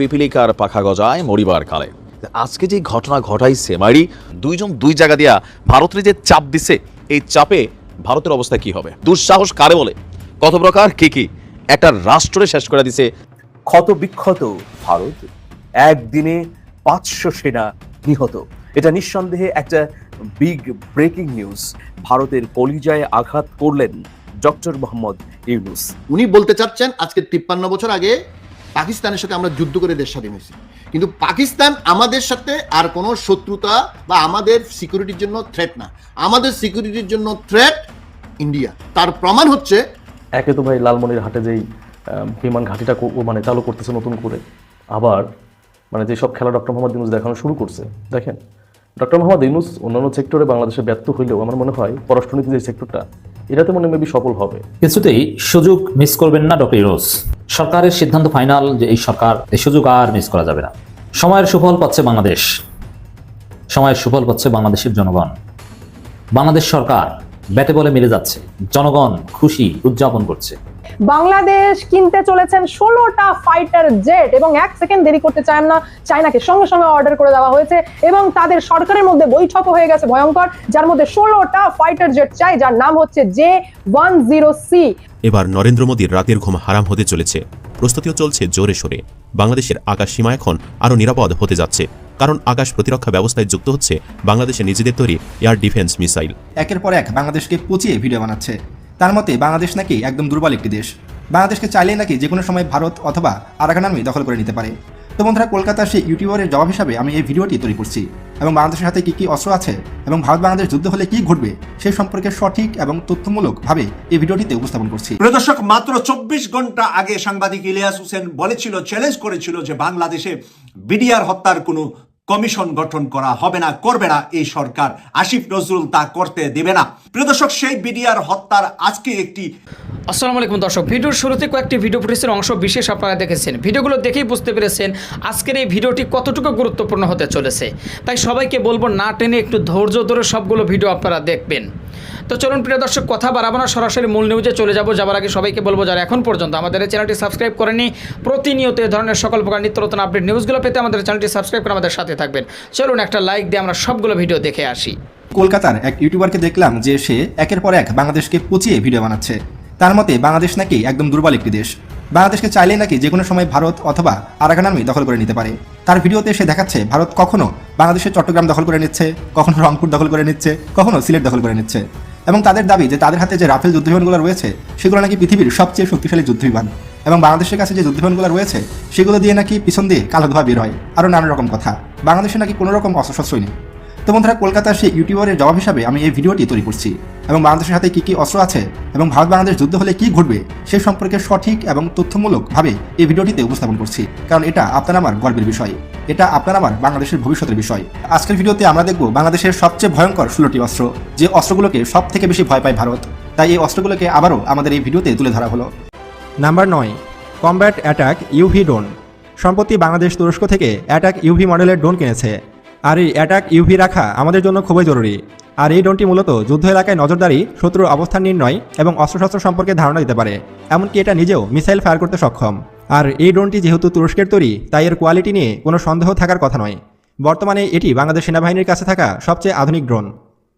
পিপিলিকার পাখা গজায় মরিবার কালে। আজকে যে ঘটনা ঘটাইছে মারি দুইজন দুই জায়গা দিয়া ভারতের যে চাপ দিছে এই চাপে ভারতের অবস্থা কি হবে? দুঃসাহস কারে বলে? কত প্রকার কি কি? একটা রাষ্ট্রে শেষ করে দিছে ক্ষত বিক্ষত ভারত। একদিনে পাঁচশো সেনা নিহত। এটা নিঃসন্দেহে একটা বিগ ব্রেকিং নিউজ ভারতের কলিজায় আঘাত করলেন ডক্টর মোহাম্মদ ইউনুস। উনি বলতে চাচ্ছেন আজকে তিপ্পান্ন বছর আগে পাকিস্তানের সাথে আমরা যুদ্ধ করে দেশ স্বাধীন হয়েছি। কিন্তু পাকিস্তান আমাদের সাথে আর কোনো শত্রুতা বা আমাদের সিকিউরিটির জন্য থ্রেট না। আমাদের সিকিউরিটির জন্য থ্রেট ইন্ডিয়া তার প্রমাণ হচ্ছে একে তো ভাই লালমনির হাটে যেই বিমান ঘাঁটিটা মানে চালু করতেছে নতুন করে। আবার মানে যেসব খেলা ডক্টর মোহাম্মদ ইউনুস দেখানো শুরু করছে, দেখেন? ডক্টর মোহাম্মদ ইউনুস অন্যান্য সেক্টরে বাংলাদেশে ব্যর্থ হইলেও আমার মনে হয় পররাষ্ট্রনীতি যে সেক্টরটা, এটাতে মনে মেবি সফল হবে। কিছুতেই সুযোগ মিস করবেন না ডক্টর ইরোজ সরকারের সিদ্ধান্ত ফাইনাল যে এই সরকার, এই সুযোগ আর মিস করা যাবে না। সময়ের সুফল পাচ্ছে বাংলাদেশ। সময়ের সুফল পাচ্ছে বাংলাদেশের জনগণ। বাংলাদেশ সরকার ব্যাটে বলে মিলে যাচ্ছে। জনগণ খুশি উদযাপন করছে। বাংলাদেশ কিনতে চলেছেন ষোলোটা ফাইটার জেট এবং এক সেকেন্ড দেরি করতে চান না। চায়নাকে সঙ্গে সঙ্গে অর্ডার করে দেওয়া হয়েছে এবং তাদের সরকারের মধ্যে বৈঠক হয়ে গেছে ভয়ঙ্কর যার মধ্যে ষোলোটা ফাইটার জেট চাই যার নাম হচ্ছে জে ওয়ান জিরো সি এবার নরেন্দ্র মোদীর রাতের ঘুম হারাম হতে চলেছে। প্রস্তুতিও চলছে জোরে সোরে। বাংলাদেশের আকাশ সীমা এখন আরও নিরাপদ হতে যাচ্ছে। কারণ আকাশ প্রতিরক্ষা ব্যবস্থায় যুক্ত হচ্ছে বাংলাদেশের নিজেদের তৈরি এয়ার ডিফেন্স মিসাইল একের পর এক বাংলাদেশকে পচিয়ে ভিডিও বানাচ্ছে। তার মতে বাংলাদেশ নাকি একদম দুর্বল একটি দেশ। বাংলাদেশকে চাইলেই নাকি যে কোনো সময় ভারত অথবা আরাকান আর্মি দখল করে নিতে পারে। তো বন্ধুরা, কলকাতার সেই ইউটিউবারের জবাব হিসাবে আমি এই ভিডিওটি তৈরি করছি। এবং বাংলাদেশের হাতে কী কী অস্ত্র আছে এবং ভারত বাংলাদেশ যুদ্ধ হলে কী ঘটবে সেই সম্পর্কে সঠিক এবং তথ্যমূলকভাবে এই ভিডিওটিতে উপস্থাপন করছি। দর্শক, মাত্র চব্বিশ ঘণ্টা আগে সাংবাদিক ইলিয়াস হোসেন বলেছিল চ্যালেঞ্জ করেছিল যে বাংলাদেশে বিডিআর হত্যার কোনো কমিশন গঠন করা হবে না, করবে না এই সরকার। আসিফ নজরুল তা করতে দেবে না। প্রিয় দর্শক, সেই বিডিআর হত্যার আজকে একটি আসসালামু আলাইকুম দর্শক, ভিডিওর শুরুতে কয়েকটি ভিডিও ফুটেজের অংশ বিশেষ আপনারা দেখেছেন। ভিডিওগুলো দেখেই বুঝতে পেরেছেন আজকের এই ভিডিওটি কতটুকু গুরুত্বপূর্ণ হতে চলেছে। তাই সবাইকে বলব, না টেনে একটু ধৈর্য ধরে সবগুলো ভিডিও আপনারা দেখবেন। তো চলুন, প্রিয় দর্শক, কথা বাড়াবো না, সরাসরি মূল নিউজে চলে যাব। যাবার আগে সবাইকে বলব, যারা এখন পর্যন্ত আমাদের চ্যানেলটি সাবস্ক্রাইব করেনি প্রতিনিয়ত এই ধরনের সকল প্রকার নিত্য নতুন আপডেট নিউজগুলো পেতে আমাদের চ্যানেলটি সাবস্ক্রাইব করে আমাদের সাথে থাকবেন। চলুন, একটা লাইক দিয়ে আমরা সবগুলো ভিডিও দেখে আসি। কলকাতার এক ইউটিউবারকে দেখলাম যে সে একের পর এক বাংলাদেশকে পচিয়ে ভিডিও বানাচ্ছে। তার মতে, বাংলাদেশ নাকি একদম দুর্বল একটি দেশ। বাংলাদেশকে চাইলেই নাকি যে কোনো সময় ভারত অথবা আরাকান আর্মি দখল করে নিতে পারে। তার ভিডিওতে সে দেখাচ্ছে, ভারত কখনো বাংলাদেশের চট্টগ্রাম দখল করে নিচ্ছে, কখনো রংপুর দখল করে নিচ্ছে, কখনো সিলেট দখল করে নিচ্ছে। এবং তাদের দাবি যে তাদের হাতে যে রাফেল যুদ্ধবিমানগুলো রয়েছে, সেগুলো নাকি পৃথিবীর সবচেয়ে শক্তিশালী যুদ্ধবিমান। এবং বাংলাদেশের কাছে যে যুদ্ধবিমানগুলো রয়েছে, সেগুলো দিয়ে নাকি পিছন দিয়ে কালো ধোয়া বের হয়, আরও নানা রকম কথা। বাংলাদেশে নাকি কোনো রকম অস্ত্রশস্ত্রই নেই। তো বন্ধুরা, কলকাতার সেই ইউটিউবারের জবাব হিসাবে আমি এই ভিডিওটি তৈরি করছি। এবং বাংলাদেশের হাতে কী কী অস্ত্র আছে এবং ভারত বাংলাদেশ যুদ্ধ হলে কী ঘটবে, সে সম্পর্কে সঠিক এবং তথ্যমূলকভাবে এই ভিডিওটিতে উপস্থাপন করছি। কারণ এটা আপনার আমার গর্বের বিষয়। এটা আপনার আমার বাংলাদেশের ভবিষ্যতের বিষয়। আজকের ভিডিওতে আমরা দেখব বাংলাদেশের সবচেয়ে ভয়ঙ্কর ষোলোটি অস্ত্র, যে অস্ত্রগুলোকে সব থেকে বেশি ভয় পায় ভারত। তাই এই অস্ত্রগুলোকে আবারও আমাদের এই ভিডিওতে তুলে ধরা হলো। নাম্বার নয়, কমব্যাট অ্যাটাক ইউভি ড্রোন। সম্প্রতি বাংলাদেশ তুরস্ক থেকে অ্যাটাক ইউভি মডেলের ড্রোন কিনেছে। আর এই অ্যাটাক ইউভি রাখা আমাদের জন্য খুবই জরুরি। আর এই ড্রোনটি মূলত যুদ্ধ এলাকায় নজরদারি, শত্রুর অবস্থান নির্ণয় এবং অস্ত্রশস্ত্র সম্পর্কে ধারণা দিতে পারে, এমনকি এটা নিজেও মিসাইল ফায়ার করতে সক্ষম। আর এই ড্রোনটি যেহেতু তুরস্কের তৈরি, তাই এর কোয়ালিটি নিয়ে কোনো সন্দেহ থাকার কথা নয়। বর্তমানে এটি বাংলাদেশ সেনাবাহিনীর কাছে থাকা সবচেয়ে আধুনিক ড্রোন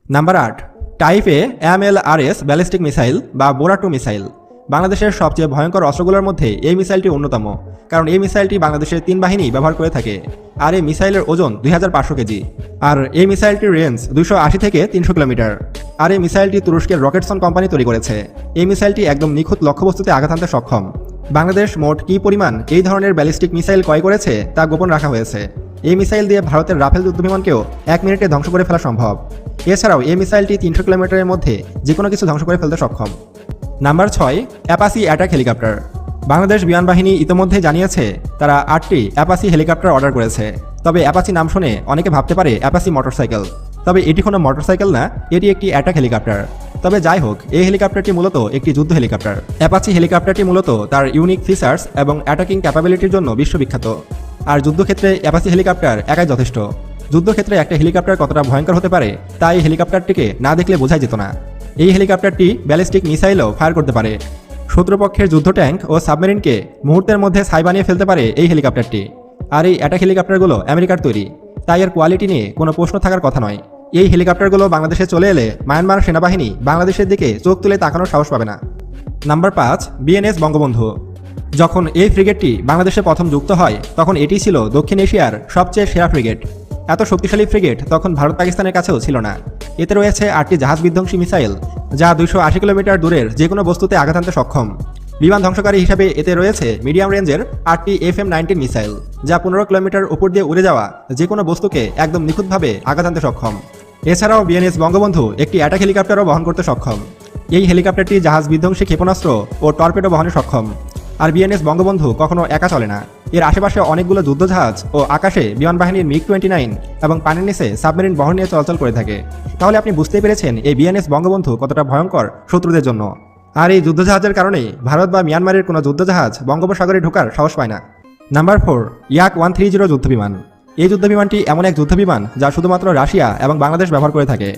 নাম্বার আট টাইপে M L R S ballistic missile বা বোরা টু মিসাইল বাংলাদেশের সবচেয়ে ভয়ঙ্কর অস্ত্রগুলোর মধ্যে এই মিসাইলটি অন্যতম, কারণ এই মিসাইলটি বাংলাদেশের তিন বাহিনী ব্যবহার করে থাকে, আর এই মিসাইলের ওজন দুই হাজার পাঁচশো কেজি, আর এই মিসাইলটির রেঞ্জ দুশো থেকে তিনশো কিলোমিটার, আর এই মিসাইলটি তুরস্কের রকেটসন কোম্পানি তৈরি করেছে। এই মিসাইলটি একদম নিখুঁত লক্ষ্যবস্তুতে আঘাত আনতে সক্ষম। বাংলাদেশ মোট কী পরিমাণ এই ধরনের ব্যালিস্টিক মিসাইল ক্রয় করেছে তা গোপন রাখা হয়েছে। এই মিসাইল দিয়ে ভারতের রাফেল যুদ্ধবিমানকেও এক মিনিটে ধ্বংস করে ফেলা সম্ভব। এছাড়াও এই মিসাইলটি তিনশো কিলোমিটারের মধ্যে যে কোনো কিছু ধ্বংস করে ফেলতে সক্ষম। নাম্বার ছয়, অ্যাপাসি অ্যাটাক হেলিকপ্টার। বাংলাদেশ বিমান বাহিনী ইতোমধ্যে জানিয়েছে, তারা আটটি অ্যাপাসি হেলিকপ্টার অর্ডার করেছে। তবে অ্যাপাসি নাম শুনে অনেকে ভাবতে পারে অ্যাপাসি মোটরসাইকেল। তবে এটি কোনো মোটরসাইকেল না, এটি একটি অ্যাটাক হেলিকপ্টার। তবে যাই হোক এই হেলিকপ্টারটি মূলত একটি যুদ্ধ হেলিকপ্টার। অ্যাপাচি হেলিকপ্টারটি মূলত তার ইউনিক ফিচার্স এবং অ্যাটাকিং ক্যাপাবিলিটির জন্য বিশ্ববিখ্যাত। আর যুদ্ধক্ষেত্রে অ্যাপাচি হেলিকপ্টার একাই যথেষ্ট। যুদ্ধক্ষেত্রে একটা হেলিকপ্টার কতটা ভয়ঙ্কর হতে পারে তাই হেলিকপ্টারটিকে না দেখলে বোঝাই যেত না। এই হেলিকপ্টারটি ব্যালিস্টিক মিসাইলও ফায়ার করতে পারে। শত্রুপক্ষের যুদ্ধ ট্যাঙ্ক ও সাবমেরিনকে মুহূর্তের মধ্যে ছাই বানিয়ে ফেলতে পারে এই হেলিকপ্টারটি। আর এই অ্যাটাক হেলিকপ্টারগুলো আমেরিকার তৈরি। তাই এর কোয়ালিটি নিয়ে কোনো প্রশ্ন থাকার কথা নয়। এই হেলিকপ্টারগুলো বাংলাদেশে চলে এলে মায়ানমার সেনাবাহিনী বাংলাদেশের দিকে চোখ তুলে তাকানোর সাহস পাবে না। নাম্বার পাঁচ, বিএনএস বঙ্গবন্ধু। যখন এই ফ্রিগেটটি বাংলাদেশে প্রথম যুক্ত হয়, তখন এটি ছিল দক্ষিণ এশিয়ার সবচেয়ে সেরা ফ্রিগেট। এত শক্তিশালী ফ্রিগেট তখন ভারত পাকিস্তানের কাছেও ছিল না। এতে রয়েছে আটটি জাহাজ বিধ্বংসী মিসাইল, যা দুইশো আশি কিলোমিটার দূরের যে কোনো বস্তুতে আঘাত আনতে সক্ষম। বিমান ধ্বংসকারী হিসাবে এতে রয়েছে মিডিয়াম রেঞ্জের আটটি এফ এম নাইনটিন মিসাইল, যা পনেরো কিলোমিটার উপর দিয়ে উড়ে যাওয়া যে কোনো বস্তুকে একদম নিখুঁতভাবে আঘাত আনতে সক্ষম। এছাড়াও বিএনএস বঙ্গবন্ধু একটি অ্যাটাক হেলিকপ্টারও বহন করতে সক্ষম। এই হেলিকপ্টারটি জাহাজ বিধ্বংসী ক্ষেপণাস্ত্র ও টর্পেডো বহনে সক্ষম। আর বিএনএস বঙ্গবন্ধু কখনো একা চলে না। এর আশেপাশে অনেকগুলো যুদ্ধজাহাজ ও আকাশে বিমান বাহিনীর মিগ টোয়েন্টি নাইন এবং পানির নিচে সাবমেরিন বহন নিয়ে চলাচল করে থাকে। তাহলে আপনি বুঝতেই পেরেছেন এই বিএনএস বঙ্গবন্ধু কতটা ভয়ঙ্কর শত্রুদের জন্য। আর এই যুদ্ধজাহাজের কারণেই ভারত বা মিয়ানমারের কোনো যুদ্ধজাহাজ বঙ্গোপসাগরে ঢোকার সাহস পায় না। Number four, Yak one three zero যুদ্ধবিমান। এই যুদ্ধবিমানটি এমন এক যুদ্ধবিমান যা শুধুমাত্র রাশিয়া এবং বাংলাদেশ ব্যবহার করে থাকে।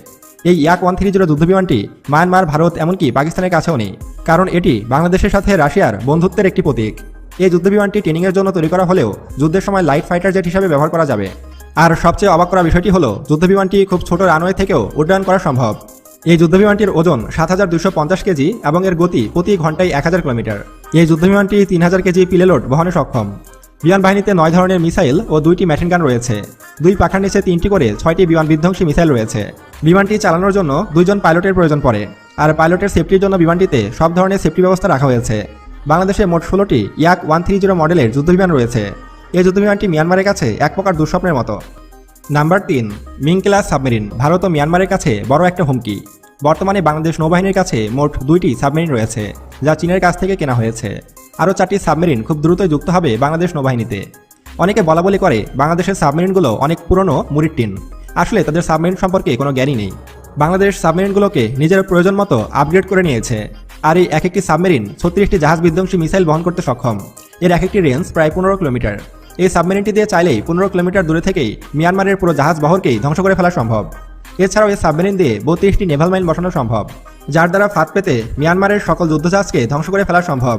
এই ইয়াক ওয়ান থ্রি জিরো যুদ্ধবিমানটি মায়ানমার, ভারত, এমনকি পাকিস্তানের কাছেও নেই। কারণ এটি বাংলাদেশের সাথে রাশিয়ার বন্ধুত্বের একটি প্রতীক। এই যুদ্ধবিমানটি ট্রেনিংয়ের জন্য তৈরি করা হলেও যুদ্ধের সময় লাইট ফাইটার জেট হিসাবে ব্যবহার করা যাবে। আর সবচেয়ে অবাক করা বিষয়টি হলো, যুদ্ধবিমানটি খুব ছোট রানওয়ে থেকেও উড্ডয়ন করা সম্ভব। এই যুদ্ধবিমানটির ওজন সাত হাজার দুশো পঞ্চাশ কেজি এবং এর গতি প্রতি ঘন্টায় এক হাজার কিলোমিটার। এই যুদ্ধবিমানটি তিন হাজার কেজি পিলেলোড বহনে সক্ষম। বিমান বাহিনীতে নয় ধরনের মিসাইল ও দুইটি মেশিন গান রয়েছে। দুই পাখার নিচে তিনটি করে ছয়টি বিমান বিধ্বংসী মিসাইল রয়েছে। বিমানটি চালানোর জন্য দুইজন পাইলটের প্রয়োজন পড়ে। আর পাইলটের সেফটির জন্য বিমানটিতে সব ধরনের সেফটি ব্যবস্থা রাখা হয়েছে। বাংলাদেশে মোট ষোলোটি ইয়াক ওয়ান থ্রি জিরো মডেলের যুদ্ধবিমান রয়েছে। এই যুদ্ধবিমানটি মিয়ানমারের কাছে এক প্রকার দুঃস্বপ্নের মতো। নাম্বার তিন মিং ক্লাস সাবমেরিন। ভারত ও মিয়ানমারের কাছে বড় একটা হুমকি। বর্তমানে বাংলাদেশ নৌবাহিনীর কাছে মোট দুইটি সাবমেরিন রয়েছে, যা চীনের কাছ থেকে কেনা হয়েছে। আরও চারটি সাবমেরিন খুব দ্রুতই যুক্ত হবে বাংলাদেশ নৌবাহিনীতে। অনেকে বলা বলি করে, বাংলাদেশের সাবমেরিনগুলো অনেক পুরনো মুড়ির টিন আসলে তাদের সাবমেরিন সম্পর্কে কোনো জ্ঞানই নেই। বাংলাদেশ সাবমেরিনগুলোকে নিজের প্রয়োজন মতো আপগ্রেড করে নিয়েছে। আর এই এক একটি সাবমেরিন ছত্রিশটি জাহাজ বিধ্বংসী মিসাইল বহন করতে সক্ষম। এর এক একটি রেঞ্জ প্রায় পনেরো কিলোমিটার। এই সাবমেরিনটি দিয়ে চাইলেই পনেরো কিলোমিটার দূরে থেকেই মিয়ানমারের পুরো জাহাজ বহরকেই ধ্বংস করে ফেলা সম্ভব। এছাড়াও এই সাবমেরিন দিয়ে বত্রিশটি নেভাল মাইন বসানো সম্ভব, যার দ্বারা ফাঁদ পেতে মিয়ানমারের সকল যুদ্ধজাহাজকে ধ্বংস করে ফেলা সম্ভব।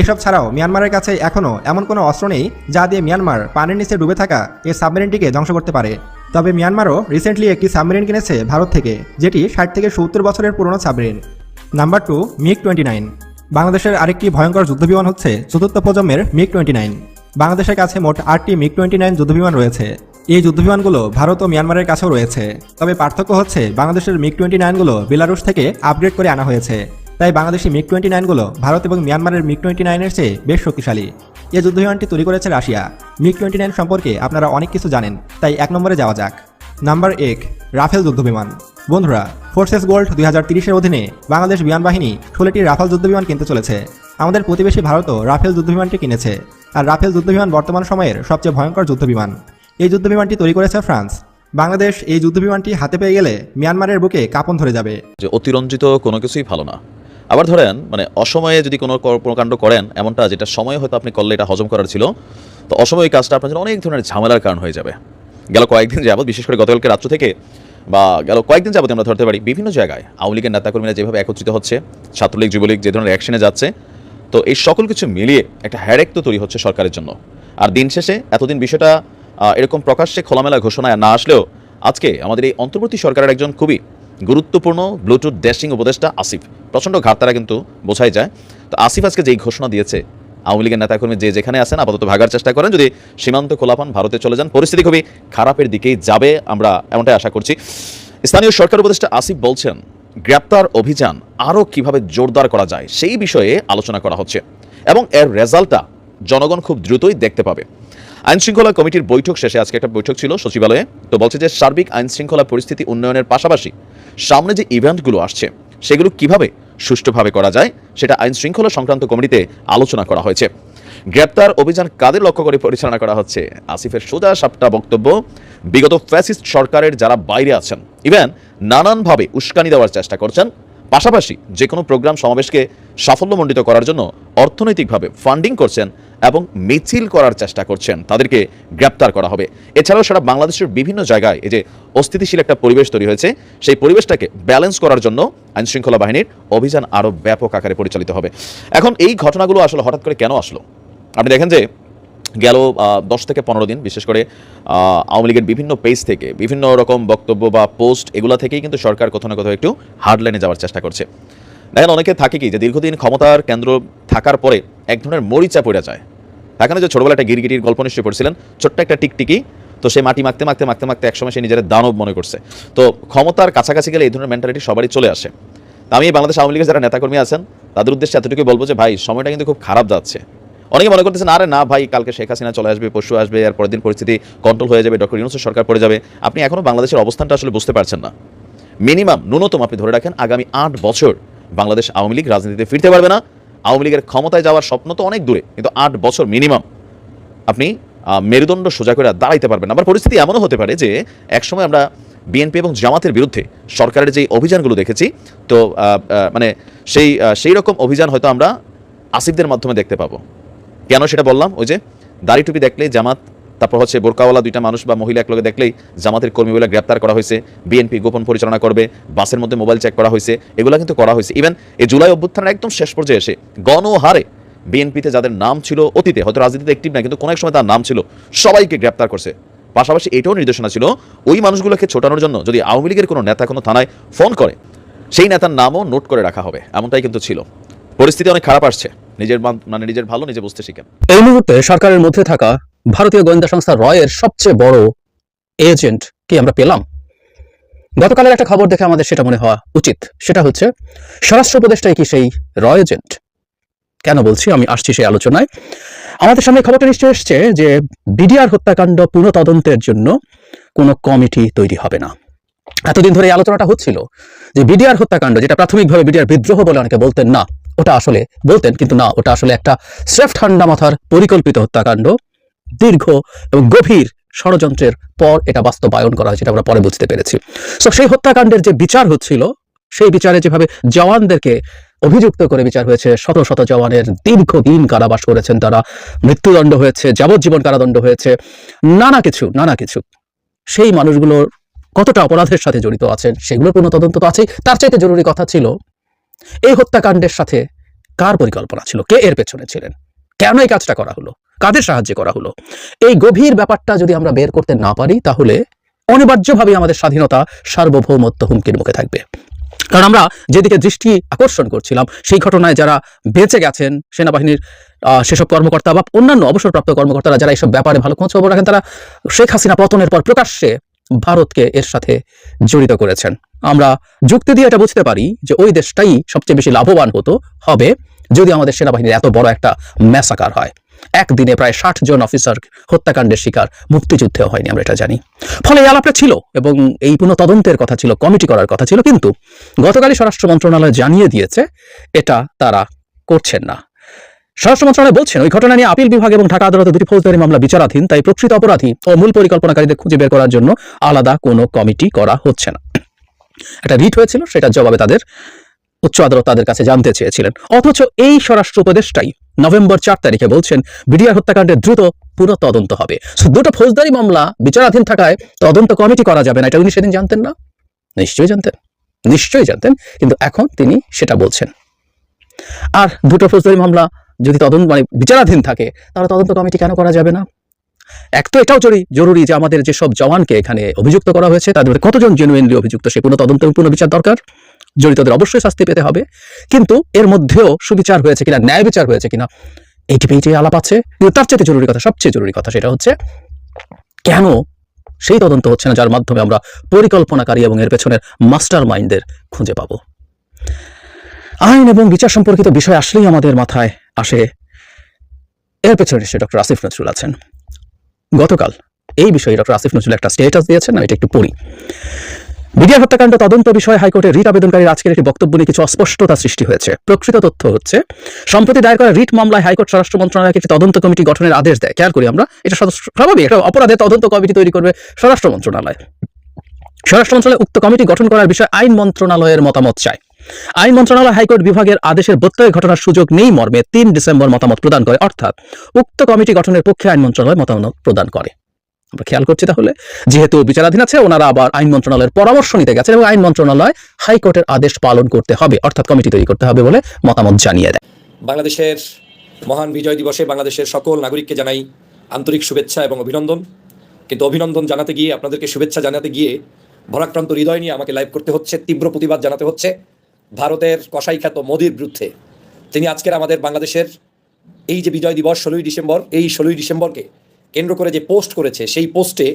এসব ছাড়াও মিয়ানমারের কাছে এখনও এমন কোনো অস্ত্র নেই যা দিয়ে মিয়ানমার পানির নিচে ডুবে থাকা এই সাবমেরিনটিকে ধ্বংস করতে পারে। তবে মিয়ানমারও রিসেন্টলি একটি সাবমেরিন কিনেছে ভারত থেকে, যেটি ষাট থেকে সত্তর বছরের পুরনো submarine. Number two MiG twenty nine বাংলাদেশের আরেকটি ভয়ঙ্কর যুদ্ধবিমান হচ্ছে চতুর্থ প্রজন্মের মিগ টোয়েন্টি নাইন বাংলাদেশের কাছে মোট আটটি মিগ টোয়েন্টি নাইন যুদ্ধবিমান রয়েছে। এই যুদ্ধবিমানগুলো ভারত ও মিয়ানমারের কাছেও রয়েছে। তবে পার্থক্য হচ্ছে বাংলাদেশের মিগ টোয়েন্টি নাইনগুলো বেলারুশ থেকে আপগ্রেড করে আনা হয়েছে। তাই বাংলাদেশি মিগ টোয়েন্টি নাইনগুলো ভারত এবং মিয়ানমারের মিগ টোয়েন্টি নাইনের চেয়ে বেশ শক্তিশালী। এই যুদ্ধবিমানটি তৈরি করেছে রাশিয়া। মিগ টোয়েন্টি নাইন সম্পর্কে আপনারা অনেক কিছু জানেন। তাই এক নম্বরে যাওয়া যাক। নাম্বার এক, রাফেল যুদ্ধবিমান। বন্ধুরা ফোর্সেস গোল্ড দুই হাজার তিরিশের অধীনে বাংলাদেশ বিমান বাহিনী ষোলোটি রাফেল যুদ্ধবিমান কিনতে চলেছে। আমাদের প্রতিবেশী ভারতও রাফেল যুদ্ধবিমানটি কিনেছে। আর রাফেল যুদ্ধবিমান বর্তমান সময়ের সবচেয়ে ভয়ঙ্কর যুদ্ধবিমান এই যুদ্ধবিমানটি তৈরি করেছে ফ্রান্স। বাংলাদেশ এই যুদ্ধবিমানটি হাতে পেয়ে গেলে মিয়ানমারের বুকে কাঁপন ধরে যাবে। যে অতিরঞ্জিত কোনো কিছুই ভালো না। আবার ধরেন মানে অসময়ে যদি কোনো কর্মকাণ্ড করেন, এমনটা যেটা সময় হয়তো আপনি করলে এটা হজম করার ছিল, তো অসময় কাজটা আপনার জন্য অনেক ধরনের ঝামেলার কারণ হয়ে যাবে। গেল কয়েকদিন যাবত বিশেষ করে গতকালকে রাত্র থেকে বা গেল কয়েকদিন যাবত আমরা ধরতে পারি বিভিন্ন জায়গায় আওয়ামী লীগের নেতাকর্মীরা যেভাবে একত্রিত হচ্ছে, ছাত্রলীগ, যুবলীগ যে ধরনের অ্যাকশনে যাচ্ছে, তো এই সকল কিছু মিলিয়ে একটা হ্যারেক তো তৈরি হচ্ছে সরকারের জন্য। আর দিন শেষে এতদিন বিষয়টা এরকম প্রকাশ্যে খোলামেলা ঘোষণায় না আসলেও আজকে আমাদের এই অন্তর্বর্তী সরকারের একজন খুবই গুরুত্বপূর্ণ ব্লুটুথ ড্যাশিং উপদেষ্টা আসিফ। প্রচণ্ড ঘাটতারা কিন্তু বোঝাই যায়। তো আসিফ আজকে যেই ঘোষণা দিয়েছে আওয়ামী লীগের নেতাকর্মী যে যেখানে আছেন, আপাতত ভাগার চেষ্টা করেন। যদি সীমান্ত খোলা পান ভারতে চলে যান, পরিস্থিতি খুবই খারাপের দিকেই যাবে, আমরা এমনটাই আশা করছি। স্থানীয় সরকার উপদেষ্টা আসিফ বলছেন, গ্রেপ্তার অভিযান আরও কীভাবে জোরদার করা যায়, সেই বিষয়ে আলোচনা করা হচ্ছে এবং এর রেজাল্টটা জনগণ খুব দ্রুতই দেখতে পাবে। আইন শৃঙ্খলা কমিটির বৈঠক শেষে আজকে একটা বৈঠক ছিল সচিবালয়ে, তো বলছে যে সার্বিক আইন শৃঙ্খলা পরিস্থিতি উন্নয়নের পাশাপাশি সামনে যে ইভেন্টগুলো আসছে, সেগুলো কীভাবে সুষ্ঠুভাবে করা যায়, সেটা আইন শৃঙ্খলা সংক্রান্ত কমিটিতে আলোচনা করা হয়েছে। গ্রেপ্তার অভিযান কাদের লক্ষ্য করে পরিচালনা করা হচ্ছে? আসিফের সোজা সাপটা বক্তব্য, বিগত ফ্যাসিস্ট সরকারের যারা বাইরে আছেন, ইভেন নানানভাবে উস্কানি দেওয়ার চেষ্টা করছেন, পাশাপাশি যে কোনো প্রোগ্রাম সমাবেশকে সাফল্যমণ্ডিত করার জন্য অর্থনৈতিকভাবে ফান্ডিং করছেন এবং মিছিল করার চেষ্টা করছেন। তাদেরকে গ্রেপ্তার করা হবে। এছাড়াও সারা বাংলাদেশের বিভিন্ন জায়গায় এই যে অস্থিতিশীল একটা পরিবেশ তৈরি হয়েছে, সেই পরিবেশটাকে ব্যালেন্স করার জন্য আইন শৃঙ্খলা বাহিনীর অভিযান আরও ব্যাপক আকারে পরিচালিত হবে। এখন এই ঘটনাগুলো আসলে হঠাৎ করে কেন আসলো? আপনি দেখেন যে গেল দশ থেকে পনেরো দিন, বিশেষ করে আওয়ামী লীগের বিভিন্ন পেজ থেকে, বিভিন্ন রকম বক্তব্য বা পোস্ট, এগুলো থেকেই কিন্তু সরকার কোথাও না কোথাও একটু হার্ডলাইনে যাওয়ার চেষ্টা করছে। দেখেন অনেকে থাকে কি যে দীর্ঘদিন ক্ষমতার কেন্দ্র থাকার পরে এক ধরনের মরিচা পড়ে যায়। এখানে যে ছোটবেলা একটা গিরগিটির গল্প নিশ্চয়ই পড়ছিলেন? ছোট্ট একটা টিকটিকি, তো সে মাটি মাখতে মাখতে মাখতে মাখতে একসময় সে নিজের দানব মনে করছে। তো ক্ষমতার কাছাকাছি গেলে এই ধরনের মেন্টালিটি সবারই চলে আসে। আমি বাংলাদেশ আওয়ামী লীগের যারা নেতাকর্মী আছেন, তাদের উদ্দেশ্যে এতটুকুই বলব যে, ভাই, সময়টা কিন্তু খুব খারাপ যাচ্ছে। অনেকে মনে করতেছেন, আরে না ভাই, কালকে শেখ হাসিনা চলে আসবে, পরশু আসবে আর পরের দিন পরিস্থিতি কন্ট্রোল হয়ে যাবে, ডক্টর ইউনুসের সরকার পড়ে যাবে। আপনি এখনও বাংলাদেশের অবস্থানটা আসলে বুঝতে পারছেন না। মিনিমাম ন্যূনতম আপনি ধরে রাখেন, আগামী আট বছর বাংলাদেশ আওয়ামী লীগ রাজনীতিতে ফিরতে পারবে না। আওয়ামী লীগের ক্ষমতায় যাওয়ার স্বপ্ন তো অনেক দূরে, কিন্তু আট বছর মিনিমাম আপনি মেরুদণ্ড সোজা করে দাঁড়াইতে পারবেন আবার পরিস্থিতি এমনও হতে পারে যে একসময় আমরা বিএনপি এবং জামাতের বিরুদ্ধে সরকারের যে অভিযানগুলো দেখেছি, তো মানে সেই সেই রকম অভিযান হয়তো আমরা আসিফদের মাধ্যমে দেখতে পাবো। কেন সেটা বললাম? ওই যে দাড়ি টুপি দেখলেই জামাত তারপর হচ্ছে বোরকাওয়ালা দুইটা মানুষ বা মহিলা একলগে দেখলেই জামাতের কর্মী বলে গ্রেপ্তার করা হয়েছে, বিএনপি গোপন পরিচালনা করবে, বাসের মধ্যে মোবাইল চেক করা হয়েছে, এগুলো কিন্তু করা হয়েছে। ইভেন এই জুলাই অভ্যুত্থানের একদম শেষ পর্যায়ে এসে গণহারে বিএনপিতে যাদের নাম ছিল অতীতে, হয়তো রাজনীতিতে একটিভ না কিন্তু কোনো এক সময় তার নাম ছিল, সবাইকে গ্রেপ্তার করছে। পাশাপাশি এটাও নির্দেশনা ছিল, ওই মানুষগুলোকে ছোটানোর জন্য যদি আওয়ামী লীগের কোনো নেতা কোনো থানায় ফোন করে, সেই নেতার নামও নোট করে রাখা হবে, এমনটাই কিন্তু ছিল। পরিস্থিতি অনেক খারাপ আসছে, নিজের মানে নিজের ভালো নিজে বুঝতে শিখেন। এই মুহূর্তে সরকারের মধ্যে থাকা ভারতীয় গোয়েন্দা সংস্থা রয়ের সবচেয়ে বড় এজেন্ট কি আমরা পেলাম? গতকালের একটা খবর দেখে আমাদের সেটা মনে হওয়া উচিত। সেটা হচ্ছে, স্বরাষ্ট্র উপদেষ্টাই কি সেই রয় এজেন্ট কেন বলছি? আমি আসছি সেই আলোচনায়। আমাদের সামনে খবরটা নিশ্চয় এসছে যে বিডিআর হত্যাকাণ্ড পুনঃতদন্তের জন্য কোনো কমিটি তৈরি হবে না। এতদিন ধরে এই আলোচনাটা হচ্ছিল যে বিডিআর হত্যাকাণ্ড, যেটা প্রাথমিকভাবে বিডিআর বিদ্রোহ বলে অনেকে বলতেন না, ওটা আসলে বলতেন, কিন্তু না, ওটা আসলে একটা স্রেফ ঠান্ডা মাথার পরিকল্পিত হত্যাকাণ্ড। দীর্ঘ এবং গভীর ষড়যন্ত্রের পর এটা বাস্তবায়ন করা হয়েছে আমরা পরে বুঝতে পেরেছি। সো সেই হত্যাকাণ্ডের যে বিচার হচ্ছিল, সেই বিচারে যেভাবে জওয়ানদেরকে অভিযুক্ত করে বিচার হয়েছে, শত শত জওয়ানের দীর্ঘদিন কারাবাস করেছেন তারা, মৃত্যুদণ্ড হয়েছে, যাবজ্জীবন কারাদণ্ড হয়েছে, নানা কিছু নানা কিছু। সেই মানুষগুলোর কতটা অপরাধের সাথে জড়িত আছেন, সেগুলোর কোনো তদন্ত তো আছেই। তার চাইতে জরুরি কথা ছিল, এই হত্যাকাণ্ডের সাথে কার পরিকল্পনা ছিল? কে এর পেছনে ছিলেন? কেন এই কাজটা করা হলো? কাদের সাহায্যে করা হলো? এই গভীর ব্যাপারটা যদি আমরা বের করতে না পারি, তাহলে অনিবার্যভাবে আমাদের স্বাধীনতা সার্বভৌমত্ব হুমকির মুখে থাকবে। কারণ আমরা যেদিকে দৃষ্টি আকর্ষণ করছিলাম, সেই ঘটনায় যারা বেঁচে গেছেন সেনাবাহিনীর সেসব কর্মকর্তা বা অন্যান্য অবসরপ্রাপ্ত কর্মকর্তারা, যারা এইসব ব্যাপারে ভালো খোঁজ খবর রাখেন, তারা শেখ হাসিনা পতনের পর প্রকাশ্যে ভারতকে এর সাথে জড়িত করেছেন। আমরা যুক্তি দিয়ে এটা বুঝতে পারি যে ওই দেশটাই সবচেয়ে বেশি লাভবান হতো, হবে যদি আমাদের সেনাবাহিনীর এত বড় একটা ম্যাসাকার হয়। একদিনে প্রায় ষাট জন অফিসার হত্যাকাণ্ডের শিকার, মুক্তিযুদ্ধেও হয়নি, আমরা এটা জানি। ফলে এই আলাপটা ছিল এবং এই পুনঃ তদন্তের কথা ছিল, কমিটি করার কথা ছিল, কিন্তু গতকালই স্বরাষ্ট্র মন্ত্রণালয় জানিয়ে দিয়েছে, এটা তারা করছেন না। স্বরাষ্ট্র মন্ত্রণালয় বলছেন, ওই ঘটনা নিয়ে আপিল বিভাগ এবং ঢাকা আদালতে দুটি ফৌজদারি মামলা বিচারাধীন, তাই প্রকৃত অপরাধী ও মূল পরিকল্পনাকারীদের খুঁজে বের করার জন্য আলাদা কোনো কমিটি করা হচ্ছে না। একটা রিট হয়েছিল, সেটার জবাবে তাদের উচ্চ আদালত তাদের কাছে জানতে চেয়েছিলেন। অথচ এই স্বরাষ্ট্র উপদেষ্টাই নভেম্বর চার তারিখে বলছেন, বিডিআর হত্যাকাণ্ডের দ্রুত পুনঃ তদন্ত হবে। দুটো ফৌজদারি মামলা বিচারাধীন থাকায় তদন্ত কমিটি করা যাবে না, এটা উনি সেদিন জানতেন না? নিশ্চয়ই জানতেন। নিশ্চয়ই জানতেন, কিন্তু এখন তিনি সেটা বলছেন। আর দুটো ফৌজদারি মামলা যদি তদন্ত মানে বিচারাধীন থাকে, তাহলে তদন্ত কমিটি কেন করা যাবে না? এক তো এটাও জরুরি জরুরি যে আমাদের যেসব জওয়ানকে এখানে অভিযুক্ত করা হয়েছে, তাদের কতজন জেনুইনলি অভিযুক্ত, সে পুনঃ তদন্ত এবং পুনঃ বিচার দরকার? জড়িতদের অবশ্যই শাস্তি পেতে হবে। কিন্তু এর মধ্যেও সুবিচার হয়েছে কিনা, ন্যায় বিচার হয়েছে কিনা এইটি পেয়েটি আলাপ আছে। কিন্তু তার চেয়ে জরুরি কথা, সবচেয়ে জরুরি কথা সেটা হচ্ছে, কেন সেই তদন্ত হচ্ছে না যার মাধ্যমে আমরা পরিকল্পনাকারী এবং এর পেছনের মাস্টার মাইন্ডদের খুঁজে পাবো? আইন এবং বিচার সম্পর্কিত বিষয় আসলেই আমাদের মাথায় আসে। এর পেছনে নিশ্চয়ই ডক্টর আসিফ নজরুল আছেন। গতকাল এই বিষয়ে ডক্টর আসিফ নজরুল একটা স্টেটাস দিয়েছেন, আমি এটা একটু পড়ি। বিডিআর হত্যাকাণ্ড তদন্ত বিষয়ে হাইকোর্টের রিট আবেদনকারীর আজকের একটি বক্তব্য নিয়ে কিছু অস্পষ্টতা সৃষ্টি হয়েছে। প্রকৃত তথ্য হচ্ছে, সম্প্রতি দায়ের করা রিট মামলায় হাইকোর্ট স্বরাষ্ট্র মন্ত্রণালয়কে একটি তদন্ত কমিটি গঠনের আদেশ দেয়। খেয়াল করি আমরা, এটা স্বাভাবিক একটা অপরাধের তদন্ত কমিটি তৈরি করবে স্বরাষ্ট্র মন্ত্রণালয়। স্বরাষ্ট্র মন্ত্রণালয় উক্ত কমিটি গঠন করার বিষয়ে আইন মন্ত্রণালয়ের মতামত চায়। আইন মন্ত্রণালয় হাইকোর্ট বিভাগের আদেশের বত্যয় ঘটনার সুযোগ নেই মর্মে তিন ডিসেম্বর মতামত প্রদান করে। অর্থাৎ, উক্ত কমিটি গঠনের পক্ষে আইন মন্ত্রণালয় মতামত প্রদান করে। আমরা খেয়াল করছি তাহলে। যেহেতু বিচারাধীন আছে, ওনারা আবার আইন মন্ত্রণালয়ের পরামর্শ নিতে গেছেন এবং আইন মন্ত্রণালয় হাইকোর্টের আদেশ পালন করতে হবে, অর্থাৎ কমিটি তৈরি করতে হবে বলে মতামত জানিয়ে দেয়। বাংলাদেশের মহান বিজয় দিবসে বাংলাদেশের সকল নাগরিককে জানাই আন্তরিক শুভেচ্ছা এবং অভিনন্দন। কিন্তু অভিনন্দন জানাতে গিয়ে, আপনাদেরকে শুভেচ্ছা জানাতে গিয়ে ভরাক্রান্ত হৃদয় নিয়ে আমাকে লাইভ করতে হচ্ছে, তীব্র প্রতিবাদ জানাতে হচ্ছে ভারতের কসাই খ্যাত মোদির বিরুদ্ধে। তিনি আজকের আমাদের বাংলাদেশের এই যে বিজয় দিবস, ষোলোই ডিসেম্বর, এই ষোলোই ডিসেম্বরকে কেন্দ্র করে যে পোস্ট করেছে, সেই পোস্টে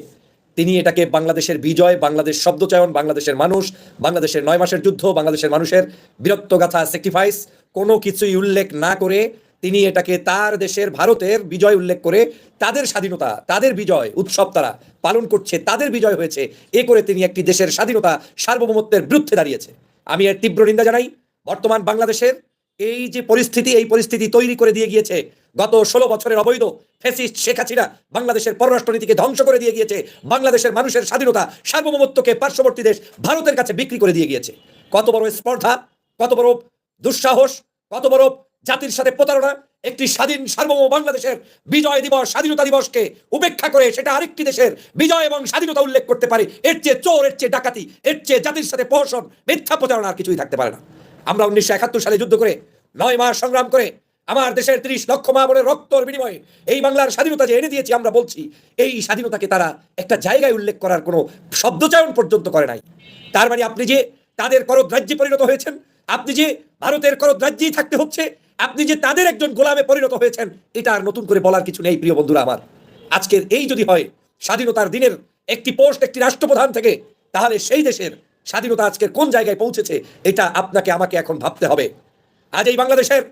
তিনি এটাকে বাংলাদেশের বিজয়, বাংলাদেশ শব্দচয়ন, বাংলাদেশের মানুষ, বাংলাদেশের নয় মাসের যুদ্ধ, বাংলাদেশের মানুষের বীরত্বগাথা স্যাক্রিফাইস কোনো কিছুই উল্লেখ না করে তিনি এটাকে তার দেশের, ভারতের বিজয় উল্লেখ করে তাদের স্বাধীনতা, তাদের বিজয় উৎসব তারা পালন করছে, তাদের বিজয় হয়েছে, এ করে তিনি একটি দেশের স্বাধীনতা সার্বভৌমত্বের বিরুদ্ধে দাঁড়িয়েছে। আমি এর তীব্র নিন্দা জানাই, বর্তমান বাংলাদেশের এই যে পরিস্থিতি, এই পরিস্থিতি তৈরি করে দিয়ে গিয়েছে গত ষোলো বছরের অবৈধ ফেসিস্ট শেখ বাংলাদেশের পররাষ্ট্রনীতিকে ধ্বংস করে দিয়ে গিয়েছে। বাংলাদেশের মানুষের স্বাধীনতা, সার্বভৌমত্বকে পার্শ্ববর্তী দেশ ভারতের কাছে বিক্রি করে দিয়ে গিয়েছে। কত বড় স্পর্ধা, কত বড় দুঃসাহস, কত বড় জাতির সাথে প্রতারণা, একটি স্বাধীন, সার্বভৌম বাংলাদেশের বিজয় দিবস, স্বাধীনতা দিবসকে উপেক্ষা করে সেটা আরেকটি দেশের বিজয় এবং স্বাধীনতা উল্লেখ করতে পারে। এর চেয়ে চোর, এর চেয়ে ডাকাতি, এর চেয়ে জাতির সাথে প্রহসন মিথ্যা প্রচারণা আর কিছুই থাকতে পারে না। আমরা উনিশশো একাত্তর সালে যুদ্ধ করে, নয় মাস সংগ্রাম করে আমার দেশের ত্রিশ লক্ষ মা বোনের রক্তর বিনিময়ে এই বাংলার স্বাধীনতা যে এনে দিয়েছি আমরা বলছি, এই স্বাধীনতাকে তারা একটা জায়গায় উল্লেখ করার কোনো শব্দচয়ন পর্যন্ত করে নাই। তার মানে আপনি যে তাদের করদ্রাজ্যে পরিণত হয়েছেন, আপনি যে ভারতের করদ্রাজ্যেই থাকতে হচ্ছে, আপনি যে তাদের একজন গোলামে পরিণত হয়েছেন, এটা আর নতুন করে বলার কিছু নেই, প্রিয় বন্ধুরা আমার। আজকের এই যদি হয়, স্বাধীনতার দিনের একটি পোস্ট, একটি রাষ্ট্রপ্রধান থেকে, তাহলে সেই দেশের স্বাধীনতা আজকের কোন জায়গায় পৌঁছেছে, এটা আপনাকে, আমাকে এখন ভাবতে হবে। আজ এই বাংলাদেশের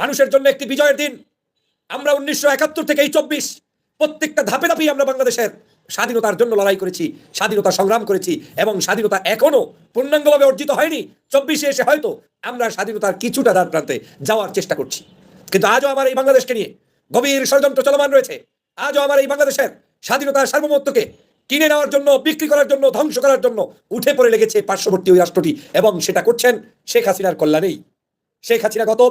মানুষের জন্য একটি বিজয়ের দিন। আমরা উনিশশো একাত্তর থেকে এই চব্বিশ প্রত্যেকটা ধাপে ধাপেই আমরা বাংলাদেশের স্বাধীনতার জন্য লড়াই করেছি, স্বাধীনতা সংগ্রাম করেছি এবং স্বাধীনতা এখনও পূর্ণাঙ্গভাবে অর্জিত হয়নি। চব্বিশে এসে হয়তো আমরা স্বাধীনতার কিছুটা দ্বার প্রান্তে যাওয়ার চেষ্টা করছি। কিন্তু আজও আমার এই বাংলাদেশকে নিয়ে গভীর ষড়যন্ত্র চলমান রয়েছে। আজও আমার এই বাংলাদেশের স্বাধীনতার সার্বভৌমত্বকে কিনে নেওয়ার জন্য, বিক্রি করার জন্য, ধ্বংস করার জন্য উঠে পড়ে লেগেছে পার্শ্ববর্তী ওই রাষ্ট্রটি এবং সেটা করছেন শেখ হাসিনার কল্যাণেই। শেখ হাসিনা গত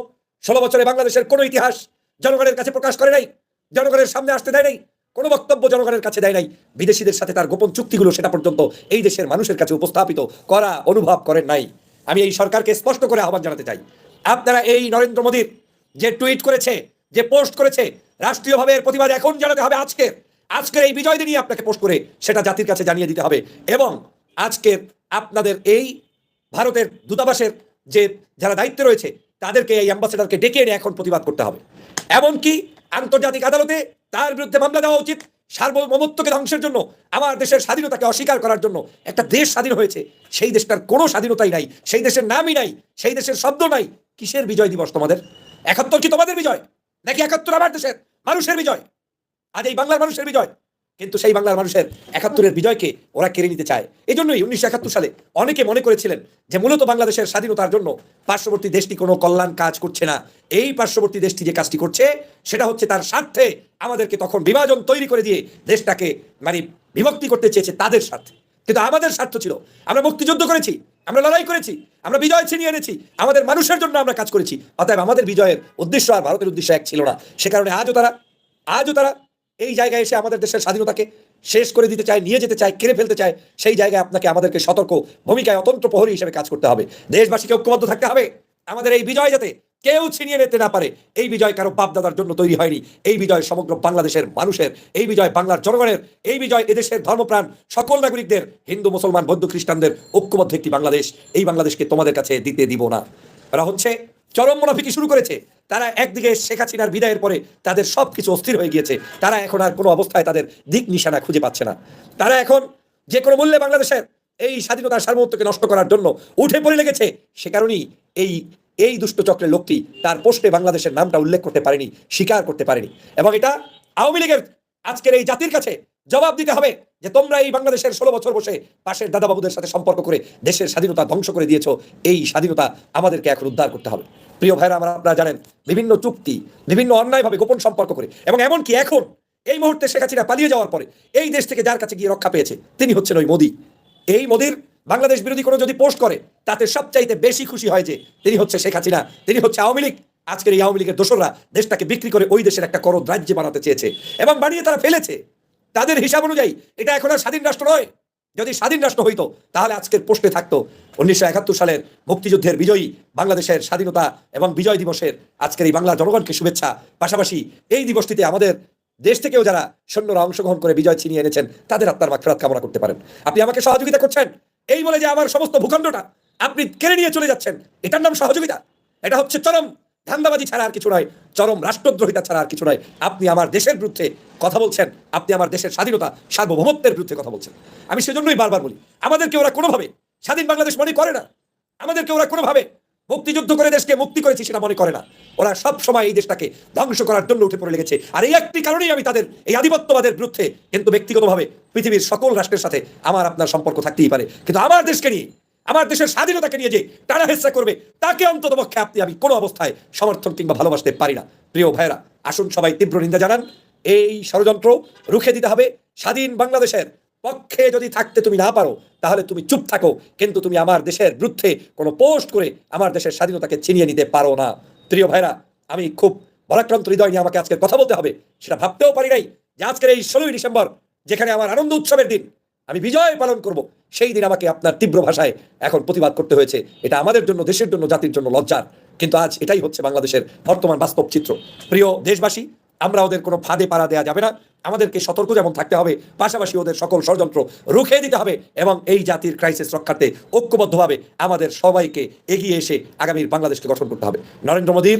ষোলো বছরে বাংলাদেশের কোনো ইতিহাস জনগণের কাছে প্রকাশ করে নাই, জনগণের সামনে আসতে দেয় নাই, কোনো বক্তব্য জনগণের কাছে দেয় নাই, বিদেশিদের সাথে তার গোপন চুক্তিগুলো সেটা পর্যন্ত এই দেশের মানুষের কাছে উপস্থাপিত করা, অনুভব করেন নাই। আমি এই সরকারকে স্পষ্ট করে আহ্বান জানাতে চাই। আপনারা এই নরেন্দ্র মোদীর যে টুইট করেছে, যে পোস্ট করেছে, রাষ্ট্রীয়ভাবে এর প্রতিবাদ এখন জানাতে হবে আজকে আজকের এই বিজয় দিনই আপনাকে পোস্ট করে সেটা জাতির কাছে জানিয়ে দিতে হবে এবং আজকের আপনাদের এই ভারতের দূতাবাসের যে যারা দায়িত্বে রয়েছে তাদেরকে এই অ্যাম্বাসেডারকে ডেকে এনে এখন প্রতিবাদ করতে হবে। এমনকি আন্তর্জাতিক আদালতে তার বিরুদ্ধে মামলা দেওয়া উচিত সার্বভৌমত্বকে ধ্বংসের জন্য, আমার দেশের স্বাধীনতাকে অস্বীকার করার জন্য। একটা দেশ স্বাধীন হয়েছে, সেই দেশটার কোনো স্বাধীনতাই নাই, সেই দেশের নামই নাই, সেই দেশের শব্দ নাই। কিসের বিজয় দিবস তোমাদের? একাত্তর কি তোমাদের বিজয়? নাকি একাত্তর আমার দেশের মানুষের বিজয়? আজ এই বাংলার মানুষের বিজয়? কিন্তু সেই বাংলার মানুষের একাত্তরের বিজয়কে ওরা কেড়ে নিতে চায়। এই জন্যই উনিশশো একাত্তর সালে অনেকে মনে করেছিলেন যে মূলত বাংলাদেশের স্বাধীনতার জন্য পার্শ্ববর্তী দেশটি কোনো কল্যাণ কাজ করছে না। এই পার্শ্ববর্তী দেশটি যে কাজটি করছে, সেটা হচ্ছে তার স্বার্থে আমাদেরকে তখন বিভাজন তৈরি করে দিয়ে দেশটাকে মানে বিভক্তি করতে চেয়েছে তাদের স্বার্থে। কিন্তু আমাদের স্বার্থ ছিল। আমরা মুক্তিযুদ্ধ করেছি, আমরা লড়াই করেছি, আমরা বিজয় ছিনিয়ে এনেছি, আমাদের মানুষের জন্য আমরা কাজ করেছি। অতএব আমাদের বিজয়ের উদ্দেশ্য আর ভারতের উদ্দেশ্য এক ছিল না। সে কারণে আজও তারা আজও তারা এই জায়গায় এসে আমাদের দেশের স্বাধীনতাকে শেষ করে দিতে চায়, নিয়ে যেতে চায়, কেড়ে ফেলতে চায়, সেই জায়গায় আপনাকে আমাদেরকে সতর্ক ভূমিকায় অতন্ত্র প্রহরী হিসেবে কাজ করতে হবে। দেশবাসীকে ঐক্যবদ্ধ থাকতে হবে। আমাদের এই বিজয় যাতে কেউ ছিনিয়ে নিতে না পারে, এই বিজয় কারও বাপদাদার জন্য তৈরি হয়নি। এই বিজয় সমগ্র বাংলাদেশের মানুষের, এই বিজয় বাংলার জনগণের, এই বিজয় এদেশের ধর্মপ্রাণ সকল নাগরিকদের, হিন্দু, মুসলমান, বৌদ্ধ, খ্রিস্টানদের ঐক্যবদ্ধ একটি বাংলাদেশ। এই বাংলাদেশকে তোমাদের কাছে দিতে দিব না। এরা হচ্ছে চরম মুনাফিকি শুরু করেছে। তারা একদিকে শেখ হাসিনার বিদায়ের পরে তাদের সব কিছু অস্থির হয়ে গিয়েছে। তারা এখন আর কোনো অবস্থায় তাদের দিক নিশানা খুঁজে পাচ্ছে না। তারা এখন যে কোনো মূল্যে বাংলাদেশের এই স্বাধীনতার সার্বভৌমত্বকে নষ্ট করার জন্য উঠে পড়ে লেগেছে। সে কারণেই এই এই দুষ্ট চক্রের লোকটি তার পোস্টে বাংলাদেশের নামটা উল্লেখ করতে পারেনি, স্বীকার করতে পারেনি। এবং এটা আওয়ামী লীগের আজকের এই জাতির কাছে জবাব দিতে হবে যে তোমরা এই বাংলাদেশের ষোলো বছর বসে পাশের দাদাবাবুদের সাথে সম্পর্ক করে দেশের স্বাধীনতা ধ্বংস করে দিয়েছ, এই স্বাধীনতা আমাদেরকে এখন উদ্ধার করতে হবে। প্রিয় ভাইরা, আমরা আপনারা জানেন, বিভিন্ন চুক্তি, বিভিন্ন অন্যায়ভাবে গোপন সম্পর্ক করে এবং এমনকি এখন এই মুহূর্তে শেখ হাসিনা পালিয়ে যাওয়ার পরে এই দেশ থেকে যার কাছে গিয়ে রক্ষা পেয়েছে, তিনি হচ্ছেন ওই মোদী। এই মোদির বাংলাদেশ বিরোধী কোনো যদি পোস্ট করে, তাতে সবচাইতে বেশি খুশি হয় যে তিনি হচ্ছে শেখ হাসিনা, তিনি হচ্ছে আওয়ামী লীগ। আজকের এই আওয়ামী লীগের দোসররা দেশটাকে বিক্রি করে ওই দেশের একটা করদ রাজ্যে বানাতে চেয়েছে এবং বানিয়ে তারা ফেলেছে। তাদের হিসাব অনুযায়ী, এটা এখন আর স্বাধীন রাষ্ট্র নয়। যদি স্বাধীন রাষ্ট্র হইতো, তাহলে আজকের প্রশ্নে থাকতো, উনিশশো একাত্তর সালের মুক্তিযুদ্ধের বিজয়ী বাংলাদেশের স্বাধীনতা এবং বিজয় দিবসের আজকের এই বাংলা জনগণকে শুভেচ্ছা। পাশাপাশি এই দিবসটিতে আমাদের দেশ থেকেও যারা সৈন্যরা অংশগ্রহণ করে বিজয় ছিনিয়ে এনেছেন, তাদের আত্মার মাগফিরাত কামনা করতে পারেন। আপনি আমাকে সহযোগিতা করছেন? এই বলে যে আমার সমস্ত ভূখণ্ডটা আপনি কেড়ে নিয়ে চলে যাচ্ছেন, এটার নাম সহযোগিতা। এটা হচ্ছে চরম ধান্দাবাজি ছাড়া আর কিছু নয়, চরম রাষ্ট্রদ্রোহিতা ছাড়া আর কিছু নয়। আপনি আমার দেশের বিরুদ্ধে কথা বলছেন, আপনি আমার দেশের স্বাধীনতা, সার্বভৌমত্বের বিরুদ্ধে কথা বলছেন। আমি সেজন্যই বারবার বলি, আমাদেরকে ওরা কোনোভাবে স্বাধীন বাংলাদেশ মনে করে না। আমাদেরকে ওরা কোনোভাবে মুক্তিযুদ্ধ করে দেশকে মুক্তি করেছি সেটা মনে করে না। ওরা সব সময় এই দেশটাকে ধ্বংস করার জন্য উঠে পড়ে লেগেছে। আর এই একটি কারণেই আমি তাদের, এই আধিপত্যবাদের বিরুদ্ধে কিন্তু ব্যক্তিগতভাবে পৃথিবীর সকল রাষ্ট্রের সাথে আমার আপনার সম্পর্ক থাকতেই পারে। কিন্তু আমার দেশকে নিয়ে আমার দেশের স্বাধীনতাকে নিয়ে যে টানা হেসা করবে, তাকে অন্তত পক্ষে আপনি, আমি কোনো অবস্থায় সমর্থন কিংবা ভালোবাসতে পারি না। প্রিয় ভাইরা আসুন সবাই তীব্র নিন্দা জানান। এই ষড়যন্ত্র রুখে দিতে হবে। স্বাধীন বাংলাদেশের পক্ষে যদি থাকতে তুমি না পারো, তাহলে তুমি চুপ থাকো। কিন্তু তুমি আমার দেশের বিরুদ্ধে কোনো পোস্ট করে আমার দেশের স্বাধীনতাকে ছিনিয়ে নিতে পারো না। প্রিয় ভাইরা আমি খুব ভরাক্রান্ত হৃদয় নিয়ে আমাকে আজকে কথা বলতে হবে, সেটা ভাবতেও পারি নাই যে আজকের এই ষোলোই ডিসেম্বর, যেখানে আমার আনন্দ উৎসবের দিন আমি বিজয় পালন করব। সেই দিন আমাকে আপনার তীব্র ভাষায় এখন প্রতিবাদ করতে হয়েছে। এটা আমাদের জন্য, দেশের জন্য, জাতির জন্য লজ্জার। কিন্তু আজ এটাই হচ্ছে বাংলাদেশের বর্তমান বাস্তব চিত্র। প্রিয় দেশবাসী, আমরা ওদের কোনো ফাঁদে পাড়া দেওয়া যাবে না। আমাদেরকে সতর্ক যেমন থাকতে হবে, পাশাপাশি ওদের সকল ষড়যন্ত্র রুখে দিতে হবে এবং এই জাতির ক্রাইসিস রক্ষার্থে ঐক্যবদ্ধভাবে আমাদের সবাইকে এগিয়ে এসে আগামীর বাংলাদেশকে গঠন করতে হবে। নরেন্দ্র মোদীর